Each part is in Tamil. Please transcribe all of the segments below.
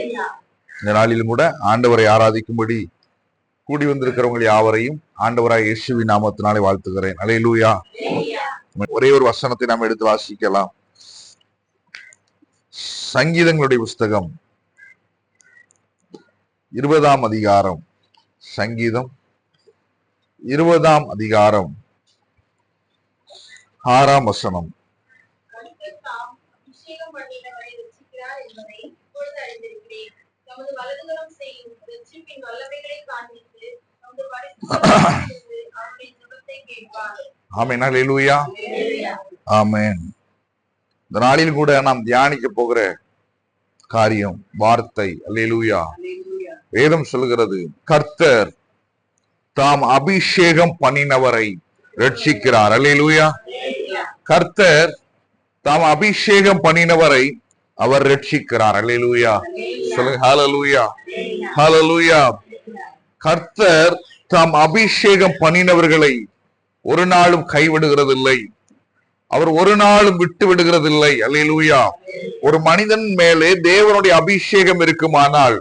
இந்த நாளிலும் கூட ஆண்டவரை ஆராதிக்கும்படி கூடி வந்திருக்கிறவங்க யாவரையும் ஆண்டவராய் இயேசுவி நாமத்தினாலே வாழ்த்துகிறேன். அலையிலூயா ஒரே ஒரு வசனத்தை நாம் எடுத்து வாசிக்கலாம். சங்கீதங்களுடைய புஸ்தகம் இருபதாம் அதிகாரம். சங்கீதம் இருபதாம் அதிகாரம். ஆறாம் வசனம் கர்த்தர் தாம் அபிஷேகம் பண்ணினவரை ரட்சிக்கிறார் என்பதை இப்பொழுது அறிந்திருக்கிறேன். தமது வலதுகரம் செய்யும் காண்பித்து. ஆமென். ஆமென். இந்த நாளில் கூட நாம் தியானிக்க போகிற காரியம் வார்த்தை. அல்லேலூயா வேதம் சொல்கிறது கர்த்தர் தாம் அபிஷேகம் பண்ணினவரை ரட்சிக்கிறார். அல்லேலூயா கர்த்தர் தாம் அபிஷேகம் பண்ணினவரை அவர் ரட்சிக்கிறார். அலையலூயா சொல்லுங்க ஹாலலூயா ஹாலலூயா கர்த்தர் தாம் அபிஷேகம் பண்ணினவர்களை ஒரு நாளும் கைவிடுகிறதில்லை. அவர் ஒரு நாளும் விட்டு விடுகிறதில்லை. அலையலூயா ஒரு மனிதன் மேலே தேவனுடைய அபிஷேகம் இருக்குமானால்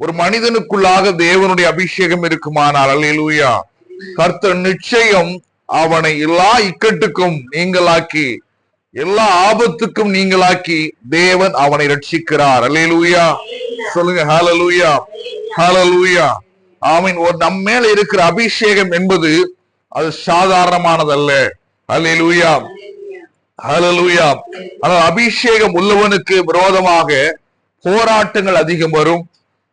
ஒரு மனிதனுக்குள்ளாக தேவனுடைய அபிஷேகம் இருக்குமானால் அலையலூயா கர்த்தர் நிச்சயம் அவனை எல்லா இக்கட்டுக்கும் நீங்களாக்கி எல்லா ஆபத்துக்கும் நீங்களாக்கி தேவன் அவனை ரட்சிக்கிறார். அல்லேலூயா. சொல்லுங்க ஹாலலூயா ஹாலலூயா ஆமீன். ஒரு நம்ம மேல இருக்கிற அபிஷேகம் என்பது அது சாதாரணமானதல்ல. அலி லூயா ஹலலூயா ஆனால் அபிஷேகம் உள்ளவனுக்கு விரோதமாக போராட்டங்கள் அதிகம் வரும்.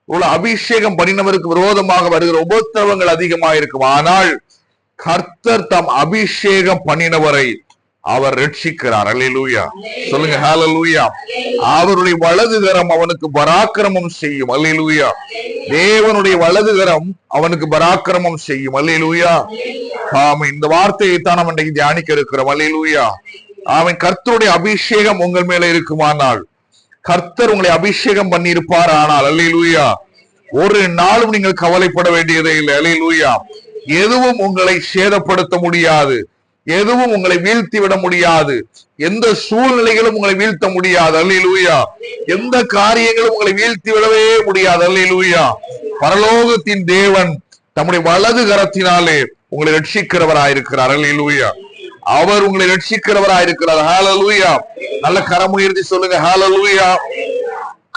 உள்ள அபிஷேகம் பண்ணினவருக்கு விரோதமாக வருகிற உபத்திரவங்கள் அதிகமாக இருக்கும் ஆனால் கர்த்தர் தம் அபிஷேகம் பண்ணினவரை அவர் ரட்சிக்கிறார். அல்லேலூயா. சொல்லுங்க ஹாலலூயா. அவருடைய வலதுகரம் அவனுக்கு பராக்கிரமம் செய்யும். அல்லேலூயா. தேவனுடைய வலதுகரம் அவனுக்கு பராக்கிரமம் செய்யும். அல்லேலூயா. ஆமா இந்த வார்த்தையை தான் நம்ம இன்றைக்கு தியானிக்க இருக்கிறோம். அல்லேலூயா. அவன் கர்த்தருடைய அபிஷேகம் உங்கள் மேல இருக்குமானால் கர்த்தர் உங்களை அபிஷேகம் பண்ணியிருப்பார் ஆனால் அல்லேலூயா. ஒரு நாளும் நீங்கள் கவலைப்பட வேண்டியதே இல்லை. அல்லேலூயா. எதுவும் உங்களை சேதப்படுத்த முடியாது. எதுவும் உங்களை வீழ்த்தி விட முடியாது. எந்த சூழ்நிலைகளும் உங்களை வீழ்த்த முடியாது. அல்லேலூயா. எந்த காரியங்களும் உங்களை வீழ்த்தி விடவே முடியாது. அல்லேலூயா. பரலோகத்தின் தேவன் தம்முடைய வலது கரத்தினாலே உங்களை ரட்சிக்கிறவராயிருக்கிறார். அல்லேலூயா. அவர் உங்களை ரட்சிக்கிறவராயிருக்கிறார். ஹாலலூயா நல்ல கரம் உயர்த்தி சொல்லுங்க. ஹாலலூயா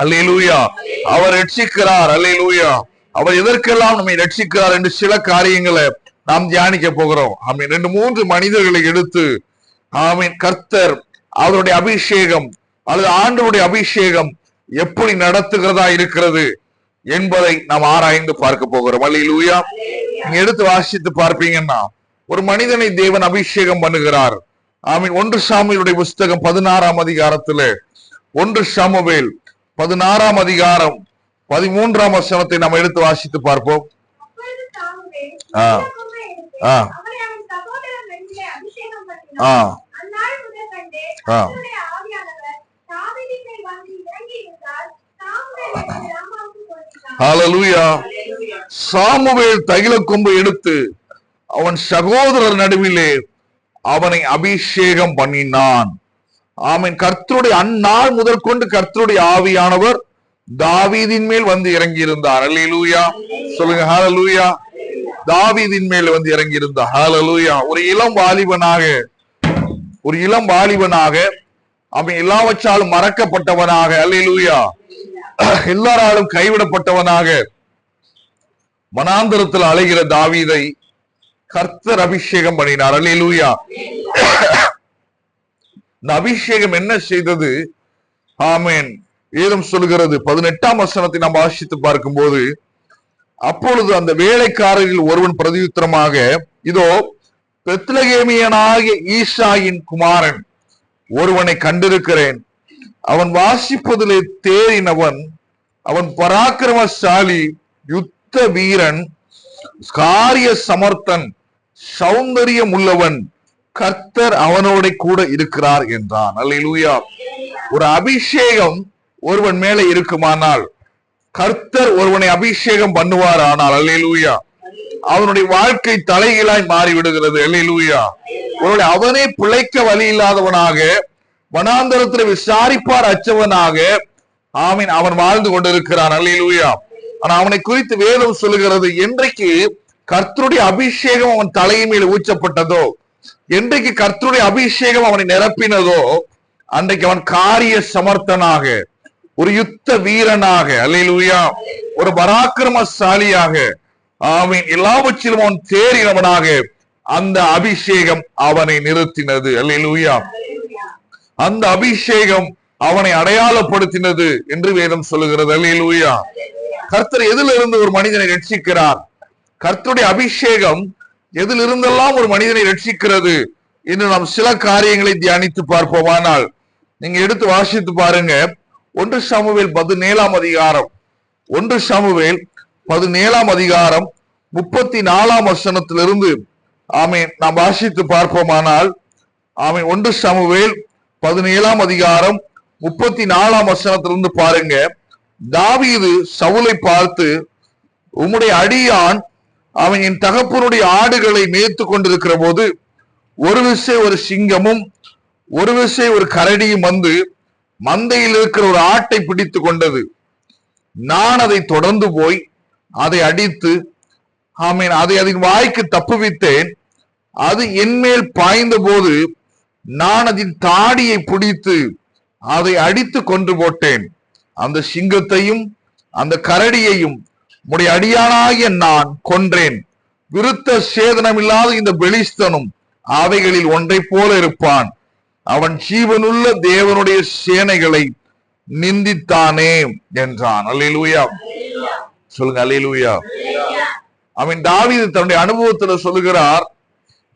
அல்லேலூயா. அவர் ரட்சிக்கிறார். அல்லேலூயா. அவர் எதற்கெல்லாம் நம்மை ரட்சிக்கிறார் என்று சில காரியங்களை நாம் தியானிக்க போகிறோம். ஆமீன். ரெண்டு மூன்று மனிதர்களை எடுத்து ஆமீன் கர்த்தர் அவருடைய அபிஷேகம் அல்லது ஆண்டவருடைய அபிஷேகம் எப்படி நடத்துகிறதா இருக்கிறது என்பதை நாம் ஆராய்ந்து பார்க்க போகிறோம். அல்லேலூயா. நீங்க எடுத்து வாசித்து பார்ப்பீங்கன்னா ஒரு மனிதனை தேவன் அபிஷேகம் பண்ணுகிறார். ஆமீன். ஒன்று சாமியுடைய புஸ்தகம் பதினாறாம் அதிகாரத்துல ஒன்று சாமுவேல் பதினாறாம் அதிகாரம் பதிமூன்றாம் வசனத்தை நாம் எடுத்து வாசித்து பார்ப்போம். ஆஹ் ஆ. ஆ. ஆ. ஹalleluya. சாமுவேல் தைல கொம்பு எடுத்து அவன் சகோதரர் நடுவிலே அவனை அபிஷேகம் பண்ணினான். ஆமென். கர்த்தருடைய அந்நாள் முதல் கொண்டு கர்த்தருடைய ஆவியானவர் தாவீதின் மேல் வந்து இறங்கி இருந்தார் அல்லேலூயா சொல்லுங்க ஹalleluya. தாவீதின் மேல் வந்து இறங்கி இருந்தார் ஹalleluya ஒரு இளம் வாலிபனாக ஒரு இளம் வாலிபனாக அவன் எல்லாவற்றாலும் மறக்கப்பட்டவனாக அல்லூயா எல்லாராலும் கைவிடப்பட்டவனாக மனாந்தரத்தில் அலைகிற தாவீதை கர்த்தர் அபிஷேகம் பண்ணினார். அல்லூயா இந்த அபிஷேகம் என்ன செய்தது? ஆமேன் ஏதும் சொல்கிறது பதினெட்டாம் வசனத்தை நாம் வாசித்து பார்க்கும்போது அப்பொழுது அந்த வேலைக்காரரில் ஒருவன் பிரதியுத்தரமாக இதோ பெத்லகேமியனாகிய ஈஷாயின் குமாரன் ஒருவனை கண்டிருக்கிறேன். அவன் வாசிப்பதிலே தேறினவன் அவன் பராக்கிரமசாலி யுத்த வீரன் காரிய சமர்த்தன் சௌந்தரியம் உள்ளவன் கர்த்தர் அவனோட கூட இருக்கிறார் என்றான். அல்ல ஒரு அபிஷேகம் ஒருவன் மேல இருக்குமானால் கர்த்தர் ஒருவனை அபிஷேகம் பண்ணுவார் ஆனால் அல்லேலூயா. அவனுடைய வாழ்க்கை தலைகீழாய் மாறி விடுகிறது அல்லேலூயா. ஒருவேளை அவனே பிழைக்க வழி இல்லாதவனாக வனாந்தரத்தில் விசாரிப்பார் அச்சவனாக ஆமீன் அவன் வாழ்ந்து கொண்டிருக்கிறான். அல்லேலூயா. ஆனா அவனை குறித்து வேதம் சொல்லுகிறது என்றைக்கு கர்த்தருடைய அபிஷேகம் அவன் தலையின் மேல் ஊச்சப்பட்டதோ என்றைக்கு கர்த்தருடைய அபிஷேகம் அவனை நிரப்பினதோ? அன்றைக்கு அவன் காரிய சமர்த்தனாக ஒரு யுத்த வீரனாக அல்லேலூயா ஒரு பராக்கிரமசாலியாக அவன் எல்லாவற்றிலும் அவன் தேறினவனாக அந்த அபிஷேகம் அவனை நிறுத்தினது. அல்லா அந்த அபிஷேகம் அவனை அடையாளப்படுத்தினது என்று வேதம் சொல்லுகிறது. அல்லா கர்த்தர் எதிலிருந்து ஒரு மனிதனை ரட்சிக்கிறார்? கர்த்தருடைய அபிஷேகம் எதிலிருந்தெல்லாம் ஒரு மனிதனை ரட்சிக்கிறது என்று நாம் சில காரியங்களை தியானித்து பார்ப்போமானால் நீங்க எடுத்து வாசித்து பாருங்க. ஒன்று சாமுவேல் பதினேழாம் அதிகாரம். ஒன்று சாமுவேல் பதினேழாம் அதிகாரம் முப்பத்தி நாலாம் வசனத்திலிருந்து. ஆமே நாம் வாசித்து பார்ப்போமானால் ஆமே ஒன்று சாமுவேல் பதினேழாம் அதிகாரம் முப்பத்தி நாலாம் வசனத்திலிருந்து பாருங்க. தாவீது சவுலை பார்த்து உம்முடைய அடியான் அவன் என் தகப்பனுடைய ஆடுகளை மேய்த்து கொண்டிருக்கிற போது ஒரு விசை ஒரு சிங்கமும் ஒரு விசை ஒரு கரடியும் வந்து மந்தையில் இருக்கிற ஒரு ஆட்டை பிடித்து கொண்டது. நான் அதை தொடர்ந்து போய் அதை அடித்து ஆமீன் அதை அதன் வாய்க்கு தப்புவித்தேன். அது என்மேல் பாய்ந்த போது நான் அதன் தாடியை பிடித்து அதை அடித்து கொன்று போட்டேன். அந்த சிங்கத்தையும் அந்த கரடியையும் உடைய அடியானாகிய நான் கொன்றேன். விருத்த சேதனமில்லாத இந்த பெலிஸ்தனும் அவைகளில் ஒன்றைப் போல இருப்பான். அவன் ஜீவனுள்ள தேவனுடைய சேனைகளை நிந்தித்தானே என்றான். அல்லேலூயா. சொல்லுங்க அல்லேலூயா. அவன் தாவீது தன்னுடைய அனுபவத்துல சொல்லுகிறார்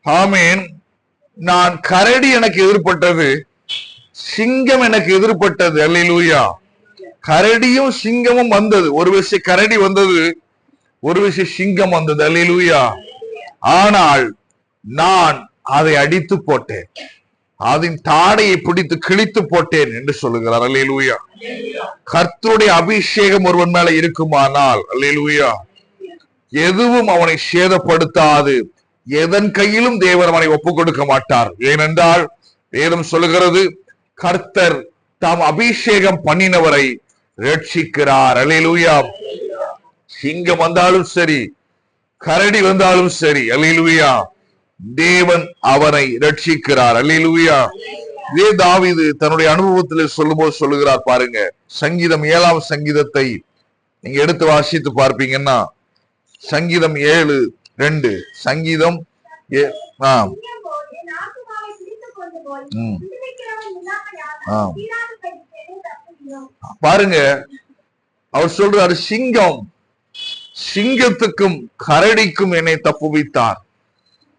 ஆமேன் நான் கரடி எனக்கு எதிர்பட்டது சிங்கம் எனக்கு எதிர்பட்டது அல்லேலூயா. கரடியும் சிங்கமும் வந்தது. ஒரு விஷயம் கரடி வந்தது ஒரு விஷயம் சிங்கம் வந்தது அல்லேலூயா. ஆனால் நான் அதை அடித்து போட்டேன். அதன் தாடையை பிடித்து கிழித்து போட்டேன் என்று சொல்லுகிறார். அல்லேலூயா. கர்த்தருடைய அபிஷேகம் ஒருவன் மேல இருக்குமானால் அல்லேலூயா. எதுவும் அவனை சேதப்படுத்தாது. எதன் கையிலும் தேவன் அவனை ஒப்புக் கொடுக்க மாட்டார். ஏனென்றால் வேதம் சொல்லுகிறது கர்த்தர் தாம் அபிஷேகம் பண்ணினவரை ரட்சிக்கிறார். அல்லேலூயா. சிங்கம் வந்தாலும் சரி கரடி வந்தாலும் சரி அல்லேலூயா. தேவன் அவனை ரட்சிக்கிறார் அல்லா இதே தாவிது தன்னுடைய அனுபவத்தில் சொல்லும்போது சொல்லுகிறார் பாருங்க. சங்கீதம் ஏழாம் சங்கீதத்தை நீங்க எடுத்து வாசித்து பார்ப்பீங்கன்னா சங்கீதம் ஏழு ரெண்டு. சங்கீதம் ஏ- பாருங்க. அவர் சொல்றாரு சிங்கம் சிங்கத்துக்கும் கரடிக்கும் என்னை தப்புவித்தார்.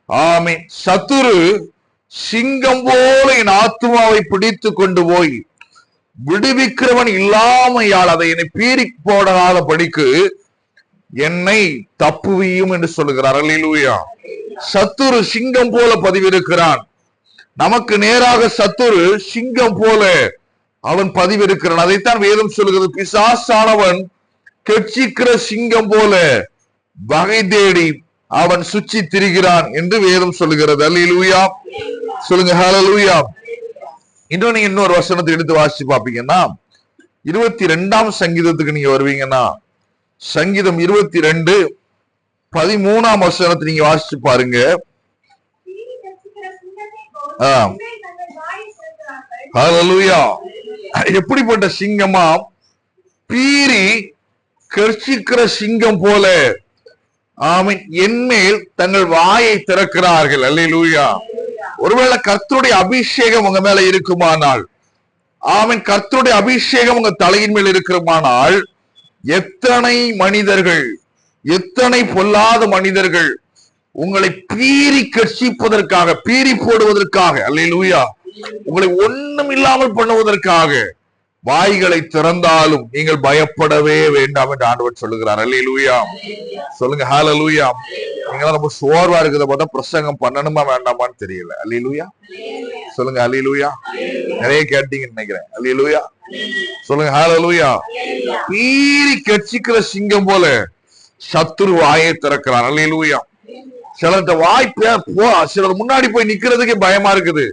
ஆமே சத்துரு சிங்கம் போல என் ஆத்மாவை பிடித்து கொண்டு போய் விடுவிக்கிறவன் இல்லாமையால் அதை என்னை பீறி போடாத படிக்கு என்னை தப்புவியும் என்று சொல்லுகிறார். அல்லேலூயா. சத்துரு சிங்கம் போல பதிவிருக்கிறான். நமக்கு நேராக சத்துரு சிங்கம் போல அவன் பதிவிருக்கிறான். அதைத்தான் வேதம் சொல்லுகிறது. பிசாசானவன் கெட்சிக்கிற சிங்கம் போல வகை தேடி அவன் சுச்சி திரிகிறான் என்று வேதம் சொல்லுகிறது. அல்லூயா சொல்லுங்க ஹலலூயா இன்னும் நீங்க இன்னொரு வசனத்தை எடுத்து வாசிச்சு பாப்பீங்கன்னா இருபத்தி ரெண்டாம் சங்கீதத்துக்கு நீங்க வருவீங்கன்னா சங்கீதம் இருபத்தி ரெண்டு பதிமூணாம் வசனத்தை நீங்க வாசிச்சு பாருங்க. எப்படிப்பட்ட சிங்கமா பீரி கர்ச்சிக்கிற சிங்கம் போல. ஆமீன். என்மேல் தங்கள் வாயை திறக்கிறார்கள். அல்லேலூயா. ஒருவேளை கர்த்தருடைய அபிஷேகம் உங்க மேல இருக்குமானால் ஆமீன் கர்த்தருடைய அபிஷேகம் உங்க தலையின் மேல் இருக்குமானால் எத்தனை மனிதர்கள் எத்தனை பொல்லாத மனிதர்கள் உங்களை பீறி கட்சிப்பதற்காக பீறி போடுவதற்காக அல்லேலூயா உங்களை ஒண்ணும் இல்லாமல் பண்ணுவதற்காக வாய்களை திறந்தாலும் நீங்கள் பயப்படவே வேண்டாம் என்று ஆண்டவர் சொல்லுகிறார். லூயாம் சொல்லுங்க ஹால லூயாம் நீங்க ரொம்ப சோர்வா இருக்கிறத பார்த்தா பிரசங்கம் பண்ணணுமா வேண்டாமான்னு தெரியல. அல்லேலூயா சொல்லுங்க அல்லேலூயா நிறைய கேட்டீங்கன்னு நினைக்கிறேன். அல்லேலூயா சொல்லுங்க ஹால லூயா பீறி கட்சிக்கிற சிங்கம் போல சத்துரு வாயை திறக்கிறான் அல்லேலூயா சிலர்கிட்ட வாய் போ சிலர் முன்னாடி போய் நிக்கிறதுக்கே பயமா இருக்குது.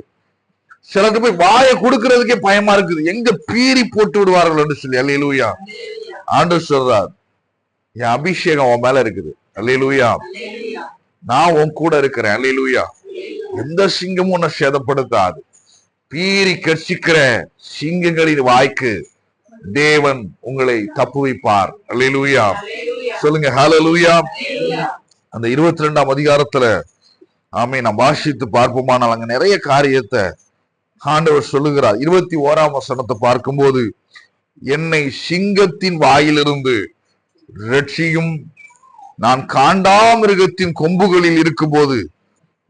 சிலருக்கு போய் வாயை கொடுக்கறதுக்கே பயமா இருக்குது. எங்க பீறி போட்டு விடுவார்கள் என்று சொல்லி. அல்லேலூயா. ஆண்டு சொல்றார் என் அபிஷேகம் உன் மேல இருக்குது. அல்லேலூயா. நான் உன் கூட இருக்கிறேன். அல்லேலூயா. எந்த சிங்கமும் உன்னை சேதப்படுத்தாது. பீறி கட்சிக்கிற சிங்கங்களின் வாய்க்கு தேவன் உங்களை தப்புவிப்பார் அல்லேலூயா. சொல்லுங்க ஹலலூயா அந்த இருபத்தி ரெண்டாம் அதிகாரத்துல ஆமே நான் வாசித்து பார்ப்போமானால் அங்க நிறைய காரியத்தை ஆண்டவர் சொல்லுகிறார். இருபத்தி ஓராம் வசனத்தை பார்க்கும்போது என்னை சிங்கத்தின் வாயிலிருந்து ரட்சியும். நான் காண்டா மிருகத்தின் கொம்புகளில் இருக்கும்போது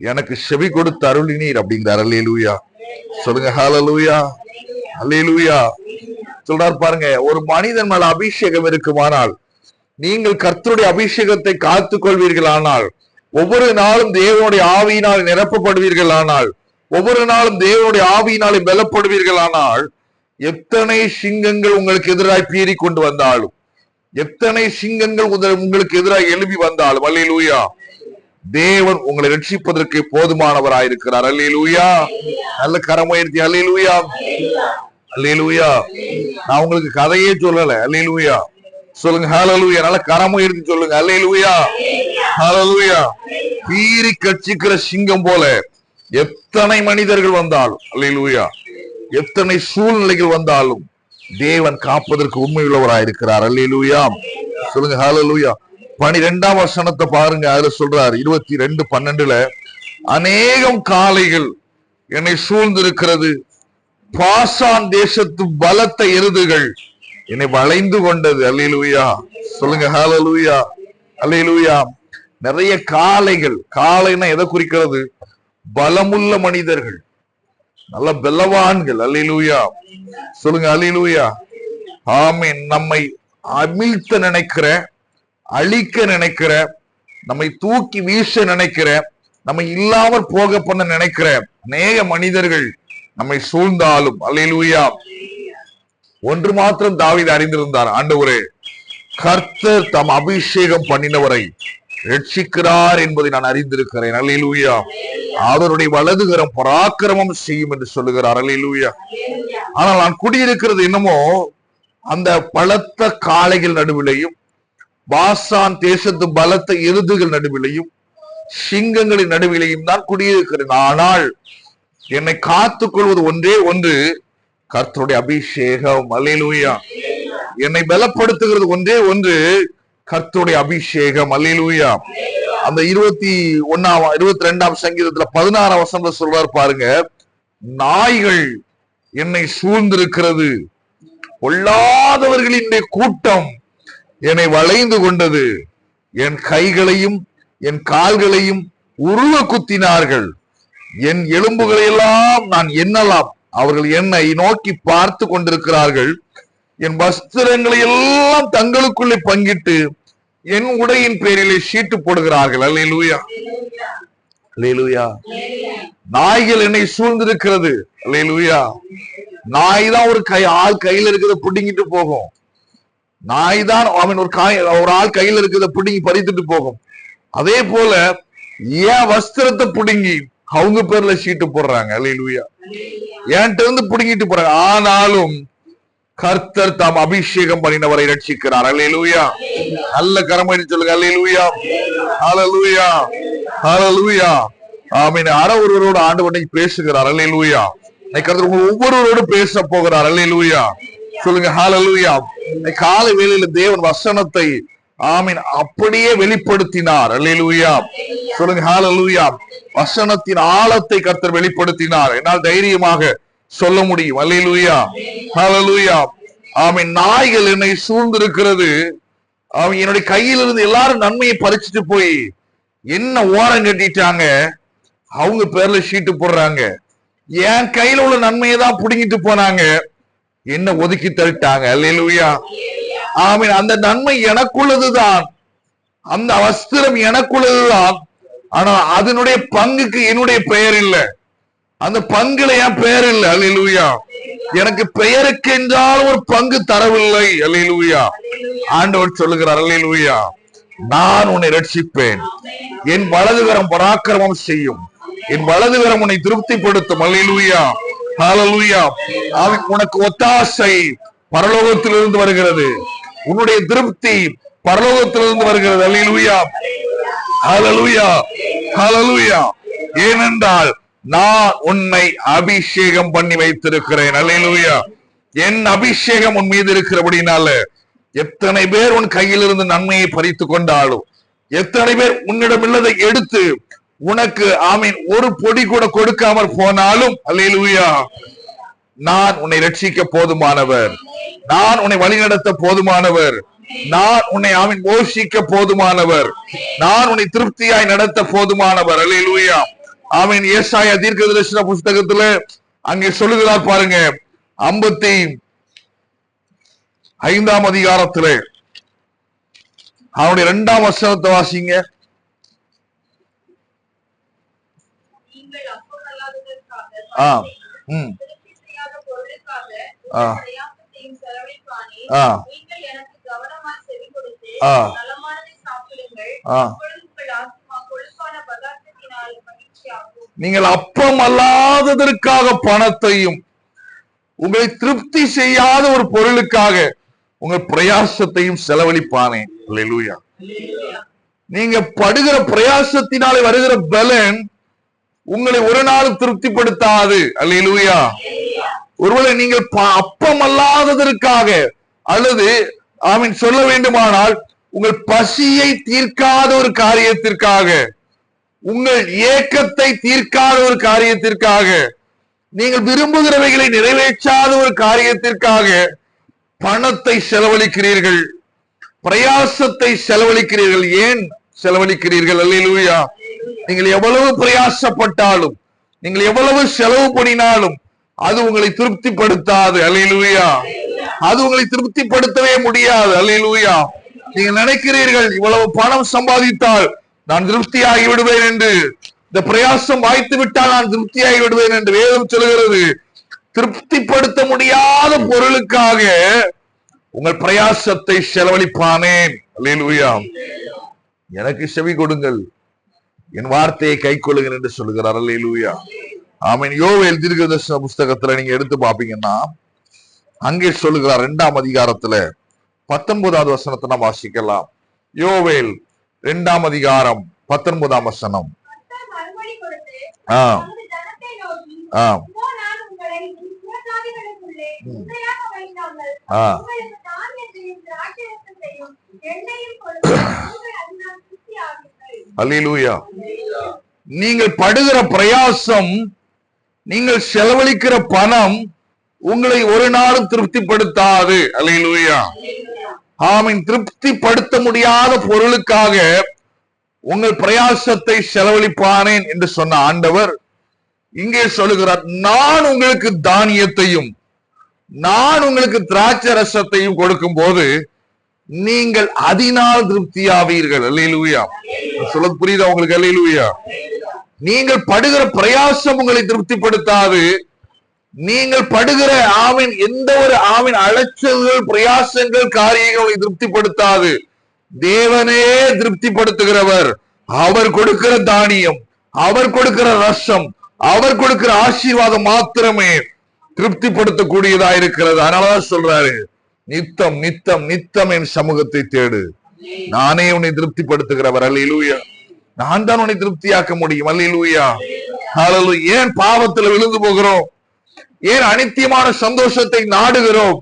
எனக்கு செவி கொடுத்து அருளினீர் அப்படிங்கிறார். அல்லேலூயா சொல்லுங்க ஹalleluya. அல்லேலூயா சொல்றார் பாருங்க ஒரு மனிதன் மேல அபிஷேகம் இருக்குமானால் நீங்கள் கர்த்தருடைய அபிஷேகத்தை காத்துக் கொள்வீர்களானால் ஒவ்வொரு நாளும் தேவனுடைய ஆவியினால் நிரப்பப்படுவீர்களானால் ஒவ்வொரு நாளும் தேவனுடைய ஆவியினாலே பலப்படுவீர்களானால் எத்தனை சிங்கங்கள் உங்களுக்கு எதிராக பீறி கொண்டு வந்தாலும் எத்தனை சிங்கங்கள் உங்களுக்கு எதிராக எழுப்பி வந்தாலும் அல்லேலூயா. தேவன் உங்களை ரட்சிப்பதற்கு போதுமானவராயிருக்கிறார் அல்லேலூயா. நல்ல கரமயர்த்தி அல்லே லூயா அல்லே லூயா நான் உங்களுக்கு கதையே சொல்லல. அல்லேலூயா. சொல்லுங்க ஹலலூயா நல்ல கரமயர்த்தி சொல்லுங்க. அல்லேலூயா. ஹலலூயா பீறி கட்சிக்கிற சிங்கம் போல. எத்தனை மனிதர்கள் வந்தாலும் அல்லா எத்தனை சூழ்நிலைகள் வந்தாலும் தேவன் காப்பதற்கு உண்மையுள்ளவராயிருக்கிறார். அல்லா சொல்லுங்க ஹலலூயா பனிரெண்டாம் வசனத்தை பாருங்க அதுல சொல்றாரு இருபத்தி ரெண்டு பன்னெண்டுல அநேகம் காளைகள் என்னை சூழ்ந்திருக்கிறது. பாசான் தேசத்து பலத்த எருதுகள் என்னை வளைந்து கொண்டது. அல்லா சொல்லுங்க ஹலலூயா அல்லா நிறைய காளைகள் காளைன்னா எதை குறிக்கிறது? பலமுள்ள மனிதர்கள். நல்ல பெல்லவான்கள் அலிலூயா சொல்லுங்க அலிலூயா ஆமென். நம்மை அமிழ்த்த நினைக்கிற அழிக்க நினைக்கிற நம்மை தூக்கி வீச நினைக்கிற நம்மை இல்லாமல் போக பண்ண நினைக்கிற அநேக மனிதர்கள் நம்மை சூழ்ந்தாலும் அல்லேலூயா. ஒன்று மாத்திரம் தாவித அறிந்திருந்தார். ஆண்டவரே கர்த்தர் தம் அபிஷேகம் பண்ணினவரை ரட்சிக்கிறார் என்பதை நான் அறிந்திருக்கிறேன். அல்லேலூயா. அவருடைய வலதுகரம் பராக்கிரமம் செய்யும் என்று சொல்லுகிறார். அலையிலூயா ஆனால் நான் குடியிருக்கிறது என்னமோ அந்த பலத்த காளைகள் நடுவிலையும் பாசான் தேசத்து பலத்த எருதுகள் நடுவிலையும் சிங்கங்களின் நடுவிலையும் தான் குடியிருக்கிறேன். ஆனால் என்னை காத்துக் கொள்வது ஒன்றே ஒன்று கர்த்தருடைய அபிஷேகம். அல்லேலூயா என்னை பலப்படுத்துகிறது ஒன்றே ஒன்று கர்த்தருடைய அபிஷேகம். அல்லேலூயா அந்த இருபத்தி ஒன்னாம் இருபத்தி ரெண்டாம் சங்கீதத்துல பதினாறாம் வசனத்துல சொல்றாரு பாருங்க நாய்கள் என்னை சூழ்ந்திருக்கிறது பொல்லாதவர்களின் கூட்டம் என்னை வளைந்து கொண்டது என் கைகளையும் என் கால்களையும் உருவ குத்தினார்கள் என் எலும்புகளை எல்லாம் நான் எண்ணலாம் அவர்கள் என்னை நோக்கி பார்த்து கொண்டிருக்கிறார்கள் என் வஸ்திரங்களை எல்லாம் தங்களுக்குள்ளே பங்கிட்டு என் உடையின் பேரிலே சீட்டு போடுகிறார்கள். அல்லேலூயா. அல்லேலூயா. நாய்கள் என்னை சூழ்ந்திருக்கிறது. அல்லேலூயா. நாய் தான் ஒரு கை ஆள் கையில இருக்கிறத பிடுங்கிட்டு போகும். நாய் தான் அவன் ஒரு காய் ஒரு ஆள் கையில இருக்கிறத பிடுங்கி பறித்துட்டு போகும். அதே போல ஏன் வஸ்திரத்தை பிடுங்கி அவங்க பேர்ல சீட்டு போடுறாங்க. அல்லேலூயா. என்கிட்ட இருந்து பிடுங்கிட்டு போறாங்க. ஆனாலும் கர்த்தர் தாம் அபிஷேகம் பண்ணினவரை ரட்சிக்கிறார் அல்லேலூயா நல்ல கரமணி சொல்லுங்க. அல்லேலூயா ஹalleluya ஹalleluya ஆமீன். அற ஒருவரோடு ஆண்டவனை பேசுகிறார். அல்லேலூயா இன்னைக்கு கர்த்தர் உங்க ஒவ்வொருவரோடு பேச போகிறார். அல்லேலூயா சொல்லுங்க. ஹalleluya இன்னைக்கு காலை வேளையில தேவன் வசனத்தை ஆமீன் அப்படியே வெளிப்படுத்தினார். அல்லேலூயா சொல்லுங்க. ஹalleluya வசனத்தின் ஆழத்தை கர்த்தர் வெளிப்படுத்தினார். என்னால் தைரியமாக சொல்ல முடியும். அல்லேலூயா. ஹalleluya ஆமீன். நாய்கள் என்னை சூழ்ந்திருக்கிறது. அவன் என்னுடைய கையிலிருந்து எல்லாரும் நன்மையை பறிச்சுட்டு போய் என்ன ஓரம் கட்டிட்டாங்க? அவங்க பேர்ல சீட்டு போடுறாங்க. என் கையில உள்ள நன்மையை தான் புடுங்கிட்டு போனாங்க. என்ன ஒதுக்கி தள்ளிட்டாங்க. அல்லேலூயா. ஆமீன். அந்த நன்மை எனக்குள்ளதுதான். அந்த வஸ்திரம் எனக்குள்ளதுதான். ஆனா அதனுடைய பங்குக்கு என்னுடைய பெயர் இல்லை. அந்த பங்குல என் பெயர் இல்லை. அல்லேலூயா எனக்கு பெயருக்கு என்றாலும் ஒரு பங்கு தரவில்லை. அல்லேலூயா ஆண்டவர் சொல்லுகிறார் அல்லேலூயா நான் உன்னை ரட்சிப்பேன் என் வலதுகரம் பராக்கிரமம் செய்யும். என் வலதுகரம் உன்னை திருப்திப்படுத்தும். அல்லேலூயா ஹாலலூயா உனக்கு ஒத்தாசை பரலோகத்திலிருந்து வருகிறது. உன்னுடைய திருப்தி பரலோகத்திலிருந்து வருகிறது. அல்லேலூயா ஹalleluya ஹalleluya ஏனென்றால் நான் உன்னை அபிஷேகம் பண்ணி வைத்திருக்கிறேன். அல்லேலூயா. என் அபிஷேகம் உன் மீது இருக்கிறபடினால எத்தனை பேர் உன் கையிலிருந்து நன்மையை பறித்து கொண்டாலும் எத்தனை பேர் உன்னிடம் உள்ளதை எடுத்து உனக்கு ஆமீன் ஒரு பொடி கூட கொடுக்காமல் போனாலும் அல்லேலூயா நான் உன்னை ரட்சிக்க போதுமானவர். நான் உன்னை வழிநடத்த போதுமானவர். நான் உன்னை ஆமீன் போஷிக்க போதுமானவர். நான் உன்னை திருப்தியாய் நடத்த போதுமானவர். அல்லேலூயா. ஆமீன். ஏசாயா தீர்க்க தரிசன புஸ்தகத்துல அங்கே சொல்லுகிறார் பாருங்க. ஐம்பத்தி ஐந்தாம் அதிகாரத்திலே. அவனுடைய இரண்டாம் வசனத்தை வாசிங்க. ஆ ம். ஆ. ஆ. ஆ. ஆ. நீங்கள் அப்பம் அல்லாததற்காக பணத்தையும் உங்களை திருப்தி செய்யாத ஒரு பொருளுக்காக உங்கள் பிரயாசத்தையும் செலவழிப்பானே. அல்லேலூயா நீங்க படுகிற பிரயாசத்தினாலே வருகிற பலன் உங்களை ஒரு நாள் திருப்திப்படுத்தாது. அல்லா ஒருவேளை நீங்கள் அப்பம் அல்லாததற்காக அல்லது ஆமீன் சொல்ல வேண்டுமானால் உங்கள் பசியை தீர்க்காத ஒரு காரியத்திற்காக உங்கள் ஏக்கத்தை தீர்க்காத ஒரு காரியத்திற்காக நீங்கள் விரும்புகிறவைகளை நிறைவேற்றாத ஒரு காரியத்திற்காக பணத்தை செலவழிக்கிறீர்கள் பிரயாசத்தை செலவழிக்கிறீர்கள். ஏன் செலவழிக்கிறீர்கள்? அல்லா நீங்கள் எவ்வளவு பிரயாசப்பட்டாலும் நீங்கள் எவ்வளவு செலவு பண்ணினாலும் அது உங்களை திருப்திப்படுத்தாது. அல்லா அது உங்களை திருப்திப்படுத்தவே முடியாது. அல்லா நீங்கள் நினைக்கிறீர்கள் இவ்வளவு பணம் சம்பாதித்தால் நான் திருப்தியாகி விடுவேன் என்று. இந்த பிரயாசம் வாய்த்து விட்டால் நான் திருப்தியாகி விடுவேன் என்று வேதம் சொல்கிறது. திருப்திப்படுத்த முடியாத பொருளுக்காக உங்கள் பிரயாசத்தை செலவழிப்பானேன் எனக்கு செவி கொடுங்கள். என் வார்த்தையை கை கொள்ளுங்கள் என்று சொல்லுகிறார். அல்லேலூயா. ஆமீன். யோவேல் தீர்க்கதர்சன புஸ்தகத்துல நீங்க எடுத்து பாப்பீங்கன்னா அங்கே சொல்லுகிறார் இரண்டாம் அதிகாரத்துல பத்தொன்பதாவது வசனத்தை நாம் வாசிக்கலாம். யோவேல் இரண்டாம் அதிகாரம் பத்தொன்பதாம் வசனம். அலிலூயா நீங்கள் படுகிற பிரயாசம் நீங்கள் செலவழிக்கிற பணம் உங்களை ஒரு நாளும் திருப்திப்படுத்தாது. அலையிலுயா ஆமீன் திருப்திப்படுத்த முடியாத பொருளுக்காக உங்கள் பிரயாசத்தை செலவழிப்பானேன் என்று சொன்ன ஆண்டவர் இங்கே சொல்லுகிறார் நான் உங்களுக்கு தானியத்தையும் நான் உங்களுக்கு திராட்சை ரசத்தையும் கொடுக்கும் போது நீங்கள் அதனால் திருப்தியாவீர்கள். அல்லேலூயா. சொல்ல புரியுதா உங்களுக்கு? அல்லேலூயா. நீங்கள் படுகிற பிரயாசம் உங்களை திருப்திப்படுத்தாது. நீங்கள் படுகிற ஆவின் எந்த ஒரு ஆவின் அலைச்சல்கள் பிரயாசங்கள் காரியங்கள் திருப்திப்படுத்தாது. தேவனே திருப்திப்படுத்துகிறவர். அவர் கொடுக்கிற தானியம் அவர் கொடுக்கிற ரசம் அவர் கொடுக்கிற ஆசீர்வாதம் மாத்திரமே திருப்திப்படுத்தக்கூடியதா இருக்கிறது. அதனாலதான் சொல்றாரு நித்தம் நித்தம் நித்தம் என் சமூகத்தை தேடு. நானே உன்னை திருப்திப்படுத்துகிறவர். அல்லேலூயா. நான் தான் உன்னை திருப்தியாக்க முடியும். அல்லேலூயா. ஹalleluya. ஏன் பாவத்துல விழுந்து போகிறோம்? ஏன் அனித்தியமான சந்தோஷத்தை நாடுகிறோம்?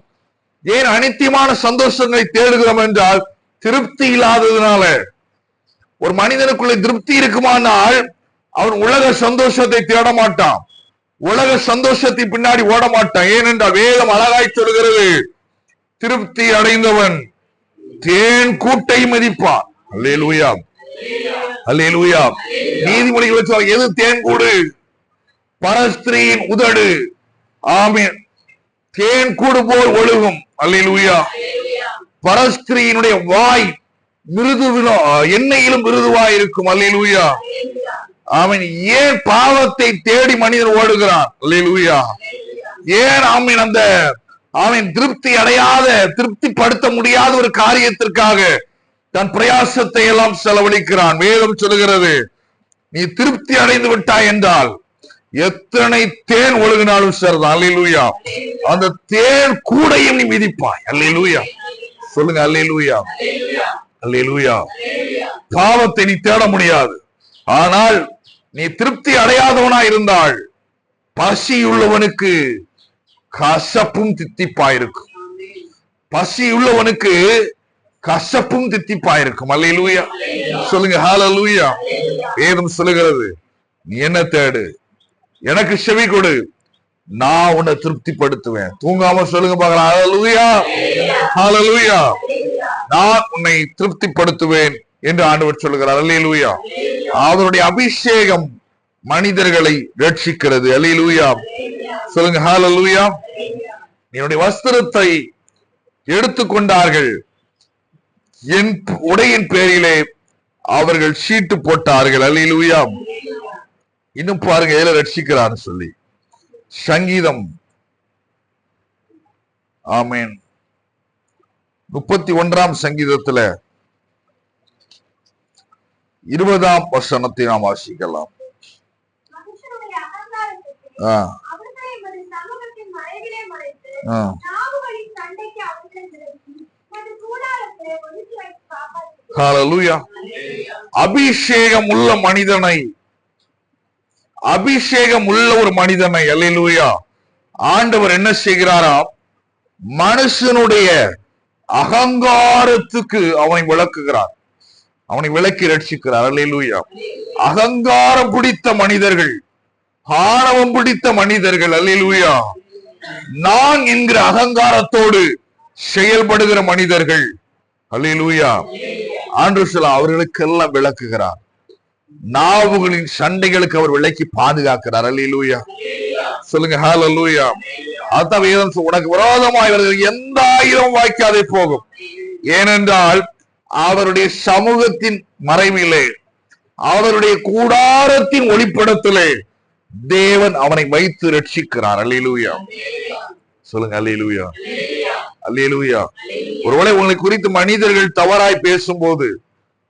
ஏன் அனித்தியமான சந்தோஷங்களை தேடுகிறோம் என்றால் திருப்தி இல்லாததுனால. ஒரு மனிதனுக்குள்ள திருப்தி இருக்குமானால் அவன் உலக சந்தோஷத்தை தேட மாட்டான் உலக சந்தோஷத்தை பின்னாடி ஓட மாட்டான் ஏனென்றால் வேதம் அழகாய் சொல்கிறது திருப்தி அடைந்தவன் தேன் கூட்டை மதிப்பான். அல்லேலூயா. அல்லேலூயா. நீதிமொழிகள் எது தேன் கூடு? பரஸ்திரியின் உதடு. ஆமீன். தேன் கூடு போல் ஒழுகும். அல்லேலூயா. பரஸ்திரியினுடைய வாய் மிருது எண்ணெயிலும் மிருதுவாய் இருக்கும் அல்லேலூயா. ஆமீன். ஏன் பாவத்தை தேடி மனிதன் ஓடுகிறான் அல்லேலூயா. ஏன் ஆமீன் அந்த ஆமீன் திருப்தி அடையாத திருப்திப்படுத்த முடியாத ஒரு காரியத்திற்காக தன் பிரயாசத்தை எல்லாம் செலவழிக்கிறான்? வேதம் சொல்லுகிறது நீ திருப்தி அடைந்து விட்டாய் என்றால் எத்தனை தேன் ஒழுகினாலும் சரிதான் அல்லேலூயா. அந்த தேன் கூடையும் நீ மிதிப்பாய். அல்லேலூயா. சொல்லுங்க அல்லேலூயா. அல்லேலூயா. பாவத்தை நீ தேட முடியாது. ஆனால் நீ திருப்தி அடையாதவனா இருந்தால் பசியுள்ளவனுக்கு கசப்பும் தித்திப்பாயிருக்கும். பசியுள்ளவனுக்கு கசப்பும் தித்திப்பாயிருக்கும். அல்லேலூயா. சொல்லுங்க ஹalleluya வேதம் சொல்லுகிறது நீ என்ன தேடு? எனக்கு செவி கொடு. நான் உன்னை திருப்திப்படுத்துவேன். தூங்காம சொல்லுங்க பார்க்கலாம். நான் உன்னை திருப்திப்படுத்துவேன் என்று ஆண்டவர் சொல்லுகிறார். அல்லேலூயா அவருடைய அபிஷேகம் மனிதர்களை ரட்சிக்கிறது. அல்லேலூயா சொல்லுங்க. ஹalleluya என்னுடைய வஸ்திரத்தை எடுத்துக்கொண்டார்கள். என் உடையின் பேரிலே அவர்கள் சீட்டு போட்டார்கள். அல்லேலூயா இன்னும் பாருங்க ஏல ரட்சிக்கிறான்னு சொல்லி. சங்கீதம். ஆமேன். முப்பத்தி ஒன்றாம் சங்கீதத்துல இருபதாம் வசனத்தை நாம் வாசிக்கலாம். அபிஷேகம் உள்ள மனிதனை அபிஷேகம் உள்ள ஒரு மனிதனை அல்லேலூயா. ஆண்டவர் என்ன செய்கிறாராம்? மனுஷனுடைய அகங்காரத்துக்கு அவனை விளக்குகிறார். அவனை விளக்கி ரட்சிக்கிறார் அல்லேலூயா. அகங்காரம் பிடித்த மனிதர்கள் ஆணவம் பிடித்த மனிதர்கள் அல்லேலூயா. நான் என்கிற அகங்காரத்தோடு செயல்படுகிற மனிதர்கள் அல்லேலூயா. ஆண்டு சில அவர்களுக்கெல்லாம் விளக்குகிறார். நாவுகளின் சண்டைகளுக்கு அவர் விலைக்கு பாதுகாக்கிறார். அல்லூயா சொல்லுங்க ஹால அதான் வேதம் உனக்கு விரோதமாய் வருகிற எந்த ஆயிரம் வாய்க்காதே போகும். ஏனென்றால் அவருடைய சமூகத்தின் மறைவிலே அவருடைய கூடாரத்தின் ஒளிப்படத்திலே தேவன் அவனை வைத்து ரட்சிக்கிறார் அல்லூயா சொல்லுங்க அல்லூயா அல்லூயா ஒருவேளை உங்களை குறித்து மனிதர்கள் தவறாய் பேசும்போது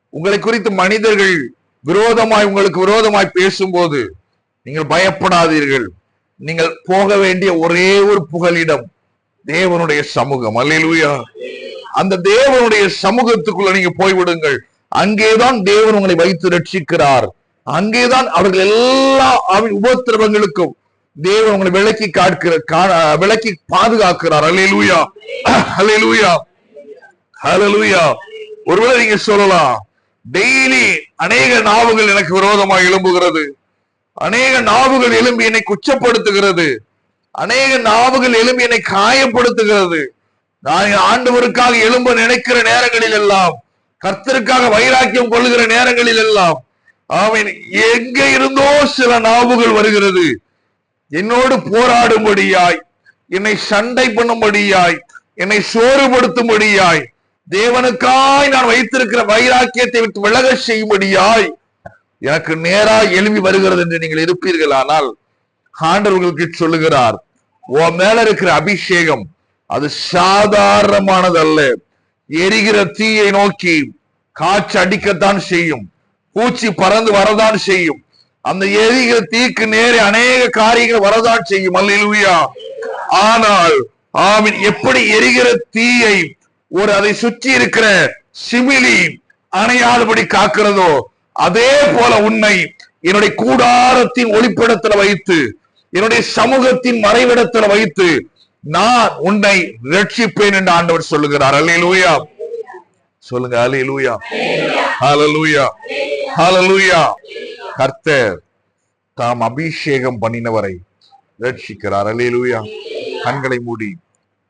உங்களை குறித்து மனிதர்கள் விரோதமாய் உங்களுக்கு விரோதமாய் பேசும்போது நீங்கள் பயப்படாதீர்கள். நீங்கள் போக வேண்டிய ஒரே ஒரு புகலிடம் தேவனுடைய சமூகம். அல்லா அந்த தேவனுடைய சமூகத்துக்குள்ள நீங்க போய்விடுங்கள். அங்கேதான் தேவன் உங்களை வைத்து ரட்சிக்கிறார் அங்கேதான் அவர்கள் எல்லா உபத்திரவங்களுக்கும் தேவன் உங்களை விளக்கி காட்கிற கா- விலக்கி பாதுகாக்கிறார். அல்லேலூயா. அல்லேலூயா. ஹalleluya ஒருவேளை நீங்க சொல்லலாம் டெய்லி அநேக நாவுகள் எனக்கு விரோதமாக எழும்புகிறது. அநேக நாவுகள் எழும்பி என்னை குச்சப்படுத்துகிறது அநேக நாவுகள் எழும்பி என்னை காயப்படுத்துகிறது. நான் ஆண்டவருக்காக எழும்ப நினைக்கிற நேரங்களில் எல்லாம் கர்த்தருக்காக வைராக்கியம் கொள்ளுகிற நேரங்களில் எல்லாம் அவன் எங்க இருந்தோ சில நாவுகள் வருகிறது. என்னோடு போராடும்படியாய் என்னை சண்டை பண்ணும்படியாய் என்னை சோறுபடுத்தும்படியாய் தேவனுக்காய் நான் வைத்திருக்கிற வைராக்கியத்தை விட்டு விலக செய்யும்படியாய் எனக்கு நேராக எழும்பி வருகிறது என்று நீங்கள் இருப்பீர்கள். ஆனால் ஆண்டவர்களுக்கு சொல்லுகிறார் உன் மேல இருக்கிற அபிஷேகம் அது சாதாரணமானதல்ல. எரிகிற தீயை நோக்கி காற்று அடிக்கத்தான் செய்யும். பூச்சி பறந்து வரதான் செய்யும். அந்த எரிகிற தீக்கு நேரே அநேக காரியங்கள் வரதான் செய்யும். அல்லேலூயா. ஆனால் ஆமின் எப்படி எரிகிற தீயை ஒரு அதை சுற்றி இருக்கிற சிமிலி அணையாதபடி காக்கிறதோ அதே போல உன்னை என்னுடைய கூடாரத்தின் ஒளிப்பிடத்துல வைத்து என்னுடைய சமூகத்தின் மறைவிடத்துல வைத்து நான் உன்னை ரட்சிப்பேன் என்று ஆண்டவர் சொல்லுகிறார். அல்லேலூயா சொல்லுங்க அல்லேலூயா ஹalleluya. லூயா கர்த்தர் தாம் அபிஷேகம் பண்ணினவரை ரட்சிக்கிறார். லூயா கண்களை மூடி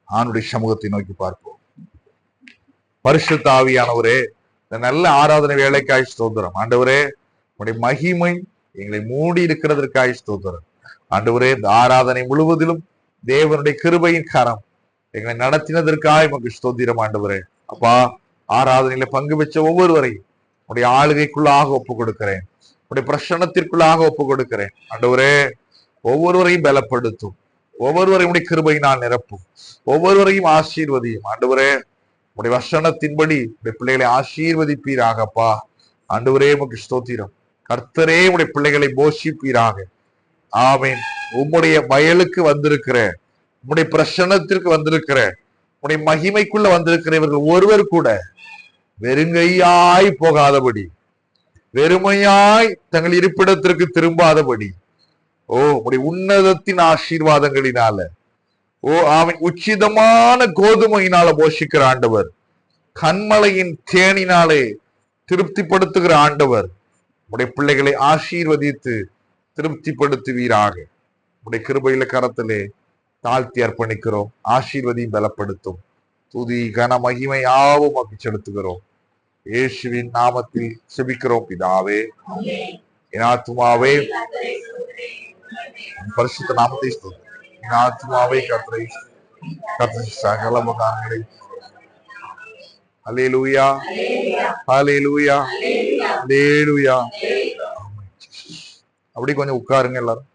ஆணுடைய சமூகத்தை நோக்கி பார்ப்போம். பரிசுத்தாவியானவரே இந்த நல்ல ஆராதனை வேலைக்காய் ஸ்தோத்திரம். ஆண்டவரே உடைய மகிமை எங்களை மூடி இருக்கிறதற்காய் ஸ்தோத்திரம். ஆண்டவரே இந்த ஆராதனை முழுவதிலும் தேவனுடைய கிருபையின் கரம் எங்களை நடத்தினதற்காக உமக்கு ஸ்தோத்திரம் ஆண்டவரே. அப்பா ஆராதனையில பங்கு பெற்ற ஒவ்வொருவரையும் உடைய ஆளுகைக்குள்ளாக ஒப்பு கொடுக்கிறேன் உடைய பிரசனத்திற்குள்ளாக ஒப்பு கொடுக்கிறேன் ஆண்டவரே ஒவ்வொருவரையும் பலப்படுத்தும். ஒவ்வொருவரையும் உடைய கிருபையினால் நிரப்பும். ஒவ்வொருவரையும் ஆசீர்வதியும். ஆண்டவரே உடைய வசனத்தின்படி உடைய பிள்ளைகளை ஆசீர்வதிப்பீராகப்பா. ஆண்டவரே உமக்கு ஸ்தோத்திரம். கர்த்தரே உடைய பிள்ளைகளை போஷிப்பீராக. ஆமீன். உம்முடைய வயலுக்கு வந்திருக்கிற உம்முடைய பிரசன்னத்திற்கு வந்திருக்கிற உடைய மகிமைக்குள்ள வந்திருக்கிற இவர்கள் ஒருவர் கூட வெறுங்கையாய் போகாதபடி வெறுமையாய் தங்கள் இருப்பிடத்திற்கு திரும்பாதபடி ஓ உடைய உன்னதத்தின் ஆசீர்வாதங்களினால ஓ அவன் உச்சிதமான கோதுமையினால போஷிக்கிற ஆண்டவர். கண்மலையின் தேனினாலே திருப்திப்படுத்துகிற ஆண்டவர். உடைய பிள்ளைகளை ஆசீர்வதித்து திருப்திப்படுத்துவீராக. உடைய கிருபையில கரத்திலே தாழ்த்தி அர்ப்பணிக்கிறோம். ஆசீர்வதியும் பலப்படுத்தும். துதி கன மகிமை யாவும் அப்படி செலுத்துகிறோம். இயேசுவின் நாமத்தில் செபிக்கிறோம். பிதாவே என் ஆத்துமாவே உன் பரிசுத்த நாமத்தை. என் ஆத்துமாவே கர்த்தரை கர்த்தரை சகல மகான்களை அல்லேலூயா அல்லேலூயா அல்லேலூயா அப்படி கொஞ்சம் உட்காருங்க எல்லாரும்.